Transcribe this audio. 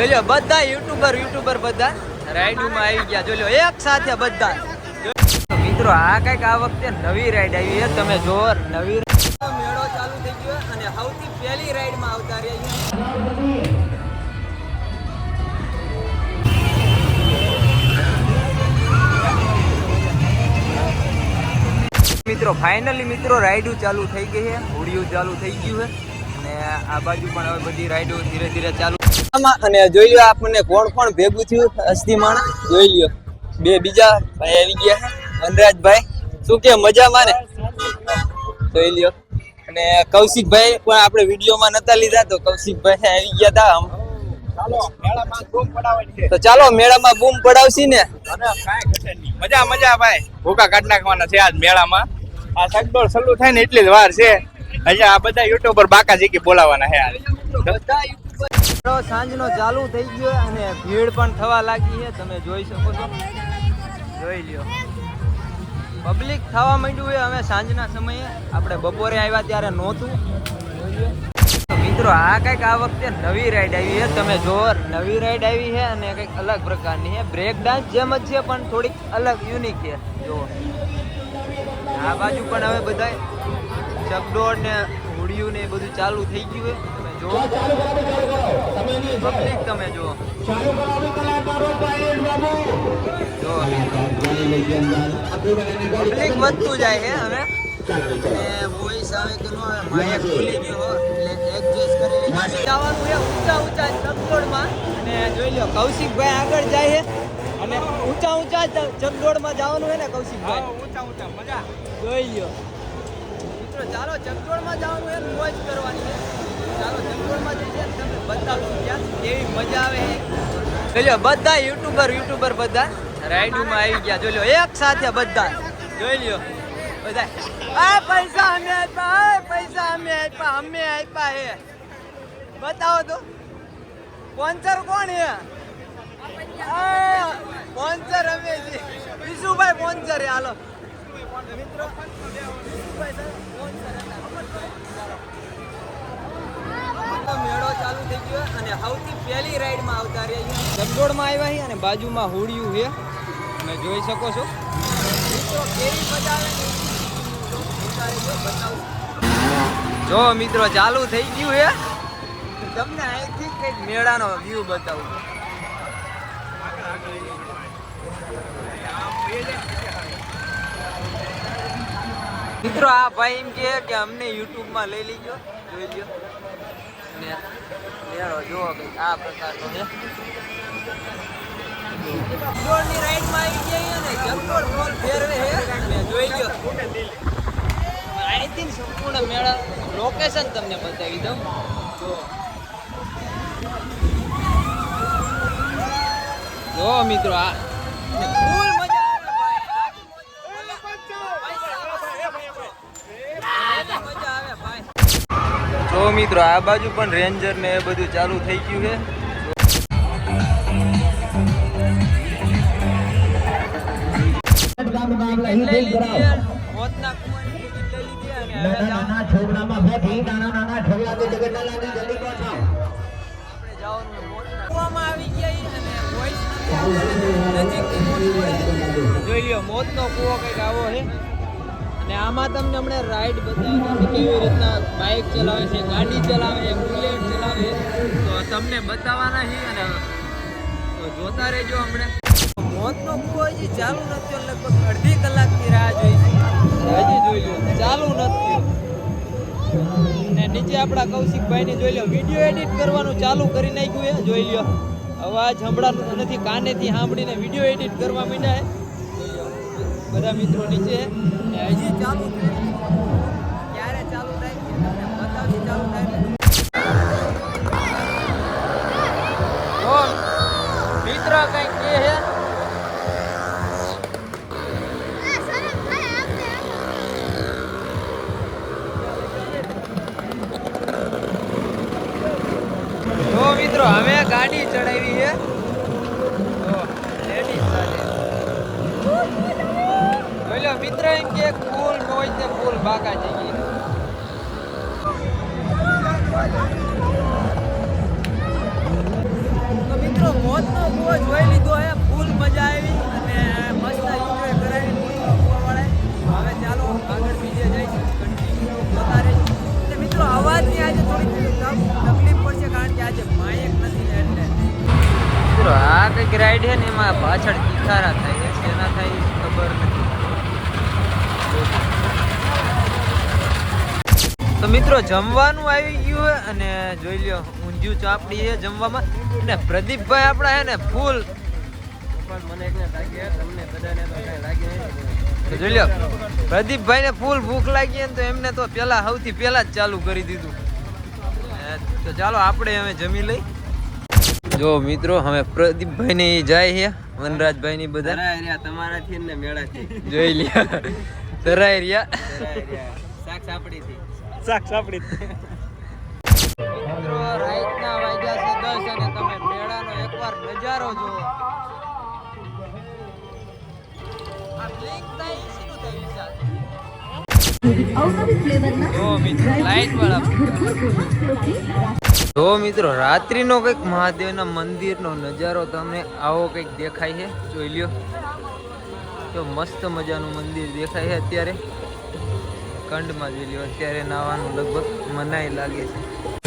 જોજો, બધા YouTuber YouTuber બધા રાઈડમાં આવી ગયા. જોજો, એક સાથે બધા. મિત્રો, આ કંઈક આ વખતે નવી રાઈડ આવી છે. તમે જો નવી મેળો ચાલુ થઈ ગયો અને સૌથી પહેલી રાઈડમાં આવતા રહ્યા મિત્રો ફાઇનલી મિત્રો, રાઈડું ચાલુ થઈ ગઈ છે. હોડીઓ ચાલુ થઈ ગયું છે. અને આ બાજુ પણ હવે બધી રાઈડો ધીરે ધીરે ચાલુ અને જોઈ લો આપણને કોણ કોણ ભેગું થયું હસ્તી માણસ જોઈ લ્યો. બે બીજા ભાઈ આવી ગયા વનરાજભાઈ. શું કે મજામાં ને? જોઈ લ્યો. અને કૌશિકભાઈ પણ આપણે વિડીયોમાં નતા લીધા તો કૌશિકભાઈ આવી ગયા હતા આમ. તો ચાલો મેળામાં બૂમ પડાવશી ને. મજા મજા ભાઈ. ભૂકા કાઢ નાખવાના છે આજ મેળામાં. આ સગડોળ સલ્લું થાય ને એટલી જ વાર છે. હજી આ બધા યુટ્યુબર બાકા જીકી બોલાવાના છે બધા સાંજનો ચાલુ થઈ ગયો અને ભીડ પણ થવા લાગી છે. તમે જોઈ શકો છો. જોઈ લ્યો. પબ્લિક થવા માંડ્યું હોય અમે સાંજના સમયે. આપણે બપોરે આવ્યા ત્યારે નહોતું. મિત્રો, આ કંઈક આ વખતે નવી રાઈડ આવી છે. તમે જો નવી રાઈડ આવી છે અને કંઈક અલગ પ્રકારની છે. બ્રેક ડાન્સ જેમ જ છે, પણ થોડીક અલગ યુનિક છે. જો આ બાજુ પણ હવે બધા ચકડોળ ને હોડિયું ને એ બધું ચાલુ થઈ ગયું છે. જો પબ્લિક તમે જો જો પબ્લિક વધતું જાય છે હવે વોઇસ આવે કે નો આવે માઇક ખુલી ગયો એટલે એડજસ્ટ કરી લેજો જવાનું છે ઊંચા ઊંચા ચકડોળમાં અને જોઈ લો કૌશિકભાઈ આગળ જાય છે અને ઊંચા ઊંચા ચકડોળમાં જવાનું છે ને કૌશિકભાઈ ઊંચા ઊંચા મજા જોઈ લ્યો મિત્રો ચાલો ચકડોળમાં જવાનું છે મોજ કરવાની છે લો બધા યુટ્યુબર યુટ્યુબર બધા રાઈડમાં આવી ગયા. લો એક સાથે બધા. જોઈ લ્યો. બધા, આ પૈસા અમે આપ્યા, આ પૈસા અમે આપ્યા અમે આપ્યા હે. બતાવો તો. સ્પોન્સર કોણ હે? સ્પોન્સર અમે છીએ વિશુભાઈ સ્પોન્સર હાલો. મિત્રો મેળો ચાલુ થઈ ગયો અને સૌથી પહેલી રાઈડમાં આવતા રહ્યા છે જગદોડમાં આવ્યા છે અને બાજુમાં હોડિયું છે. તમે જોઈ શકો છો. મિત્રો, કેવી મજા આવે. જો, મિત્રો, ચાલુ થઈ ગયું છે. તમને અહીંથી કંઈક મેળાનો વ્યૂ બતાવું. મિત્રો, આ ભાઈ એમ કે અમને યુટ્યુબમાં લઈ લીજો, જોઈ ને મેળો જુઓ કંઈક આ પ્રકારનો છે. જગદોળની રાઈડમાં આવી ગયા અને જગદોળ મોલ ફેરવે છે. જોઈ અહીંથી સંપૂર્ણ મેળા લોકેશન તમને બતાવી દઉં. જો જો મિત્રો આ ને ફૂલ મજા આવે ભાઈ આખી મજા આવે ભાઈ જો મિત્રો આ બાજુ પણ રેન્જર ને એ બધું ચાલુ થઈ ગયું છે. જોઈ તો નજીકથી મોત નો જોઈ લ્યો મોતનો કૂવો કંઈક આવો છે. અને આમાં તમને હમણાં રાઈડ બતાવી કે કેવી રીતના બાઇક ચલાવે છે, ગાડી ચલાવે છે બુલેટ ચલાવે તો તમને બતાવવાના છે અને તો જોતા રહેજો હમણાં મોતનો કુવો હજી ચાલુ નથી લગભગ અડધી કલાકની રાહ જોઈ છે હજી જોઈ લો, ચાલુ નથી. ને નીચે આપણા કૌશિકભાઈને જોઈ લો વીડિયો એડિટ કરવાનું ચાલુ કરી નાખ્યું એ જોઈ લ્યો, અવાજ સંભળાતો નથી, કાનેથી સાંભળીને વીડિયો એડિટ કરવા માંડ્યા છે. બધા મિત્રો નીચે હજી ચાલુ ક્યારે ચાલુ થાય ચાલુ થાય. મિત્ર કંઈક કે હે મિત્રો અમે ગાડી ચડાવી છે. મિત્ર એમ કે ફૂલ હોય તે ફૂલ બાકા જઈએ તો મિત્રો મોતનો કુવો જોઈ લીધો હે ફૂલ મજા આવી અને મસ્ત એન્જોય કરાવી મોતનો હવે ચાલો આગળ બીજે જઈશું કન્ટિન્યુ જોતા રહીશું એટલે મિત્રો અવાજની આજે થોડી તકલીફ પડશે કારણ કે આજે માયક નથી એટલે. મિત્રો આ કંઈક રાઈડ છે ને એમાં પાછળ કિખારા થાય છે એના થાય ખબર નથી. તો મિત્રો જમવાનું આવી ગયું હોય અને જોઈ લ્યો ઊંધિયું ચાપડી છે જમવામાં. અને પ્રદીપભાઈ આપણા હે ને ફૂલ. તો જોઈ લ્યો પ્રદીપભાઈ ને ફૂલ ભૂખ લાગી તો એમને તો પેલા સૌથી પેલા જ ચાલુ કરી દીધું. તો ચાલો આપણે હવે જમી લઈ. જો મિત્રો હવે પ્રદીપભાઈ ને જાય છે વનરાજભાઈ ની બધા તમારાથી જોઈ લ્યા ધરાઈ રહ્યા. શાક સાપડી થી શાક સાપડી મિત્રો, રાતના વાગ્યા છે દસ અને તમે મેળાનો નજારો નો કંઈક મહાદેવના મંદિરનો નજારો તમને આવો કંઈક દેખાય છે, જોઈ લ્યો. તો મસ્ત મજાનું મંદિર દેખાય છે અત્યારે. કંડમાં જોઈ લો અત્યારે નાવાનું લગભગ મનાઈ લાગે છે.